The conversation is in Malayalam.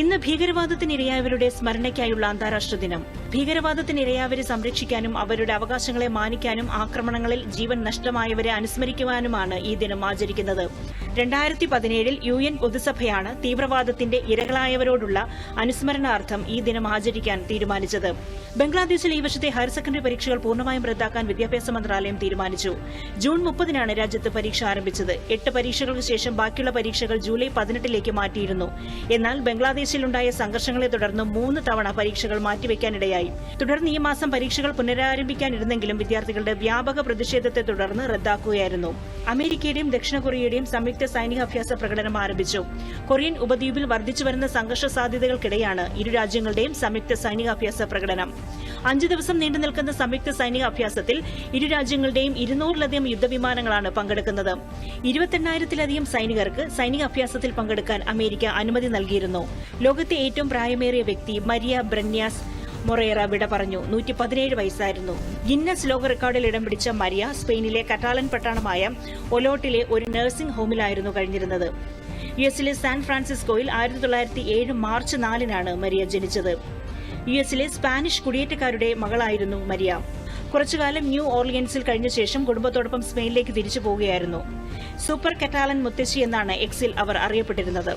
ഇന്ന് ഭീകരവാദത്തിനിരയായവരുടെ സ്മരണയ്ക്കായുള്ള അന്താരാഷ്ട്ര ദിനം. ഭീകരവാദത്തിനിരയായവരെ സംരക്ഷിക്കാനും അവരുടെ അവകാശങ്ങളെ മാനിക്കാനും ആക്രമണങ്ങളിൽ ജീവൻ നഷ്ടമായവരെ അനുസ്മരിക്കുവാനുമാണ് ഈ ദിനം ആചരിക്കുന്നത്. രണ്ടായിരത്തി പതിനേഴിൽ യു എൻ പൊതുസഭയാണ് തീവ്രവാദത്തിന്റെ ഇരകളായവരോടുള്ള അനുസ്മരണാർത്ഥം ഈ ദിനം ആചരിക്കാൻ തീരുമാനിച്ചത്. ബംഗ്ലാദേശിൽ ഈ വർഷത്തെ ഹയർ സെക്കൻഡറി പരീക്ഷകൾ പൂർണമായും റദ്ദാക്കാൻ വിദ്യാഭ്യാസ മന്ത്രാലയം തീരുമാനിച്ചു. ജൂൺ മുപ്പതിനാണ് രാജ്യത്ത് പരീക്ഷ ആരംഭിച്ചത്. എട്ട് പരീക്ഷകൾക്ക് ശേഷം ബാക്കിയുള്ള പരീക്ഷകൾ ജൂലൈ പതിനെട്ടിലേക്ക് മാറ്റിയിരുന്നു. എന്നാൽ ബംഗ്ലാദേശിലുണ്ടായ സംഘർഷങ്ങളെ തുടർന്ന് മൂന്ന് തവണ പരീക്ഷകൾ മാറ്റിവെക്കാനിടയായി. തുടർന്ന് ഈ മാസം പരീക്ഷകൾ പുനരാരംഭിക്കാനിരുന്നെങ്കിലും വിദ്യാർത്ഥികളുടെ വ്യാപക പ്രതിഷേധത്തെ തുടർന്ന് റദ്ദാക്കുകയായിരുന്നു. അമേരിക്കയുടെയും ദക്ഷിണ കൊറിയയുടെയും സംയുക്ത സൈനിക അഭ്യാസ പ്രകടനം ആരംഭിച്ചു. കൊറിയൻ ഉപദ്വീപിൽ വർദ്ധിച്ചുവരുന്ന സംഘർഷ സാധ്യതകൾക്കിടെയാണ് ഇരു രാജ്യങ്ങളുടെയും സംയുക്ത സൈനിക അഭ്യാസ പ്രകടനം. അഞ്ചു ദിവസം നീണ്ടു നിൽക്കുന്ന സംയുക്ത സൈനിക അഭ്യാസത്തിൽ ഇരു രാജ്യങ്ങളുടെയും ഇരുന്നൂറിലധികം യുദ്ധവിമാനങ്ങളാണ് പങ്കെടുക്കുന്നത്. ഇരുപത്തെണ്ണായിരത്തിലധികം സൈനികർക്ക് സൈനിക അഭ്യാസത്തിൽ പങ്കെടുക്കാൻ അമേരിക്ക അനുമതി നൽകിയിരുന്നു. ലോകത്തെ ഏറ്റവും പ്രായമേറിയ വ്യക്തി മരിയ ബ്രന്യാസ് മൊറേറ വിട പറഞ്ഞു. നൂറ്റി പതിനേഴ് വയസ്സായിരുന്നു. ഗിന്നസ് ലോക റെക്കോർഡിൽ ഇടം പിടിച്ച മരിയ സ്പെയിനിലെ കറ്റാലൻ പട്ടണമായ ഒലോട്ടിലെ ഒരു നഴ്സിംഗ് ഹോമിലായിരുന്നു കഴിഞ്ഞിരുന്നത്. യു എസിലെ സാൻ ഫ്രാൻസിസ്കോയിൽ ആയിരത്തി തൊള്ളായിരത്തി ഏഴ് മാർച്ച് നാലിനാണ് മരിയ ജനിച്ചത്. യു എസിലെ സ്പാനിഷ് കുടിയേറ്റക്കാരുടെ മകളായിരുന്നു മരിയ. കുറച്ചുകാലം ന്യൂ ഓർലിയൻസിൽ കഴിഞ്ഞ ശേഷം കുടുംബത്തോടൊപ്പം സ്പെയിനിലേക്ക് തിരിച്ചു പോവുകയായിരുന്നു. സൂപ്പർ കറ്റാലൻ മുത്തശ്ശി എന്നാണ് എക്സിൽ അവർ അറിയപ്പെട്ടിരുന്നത്.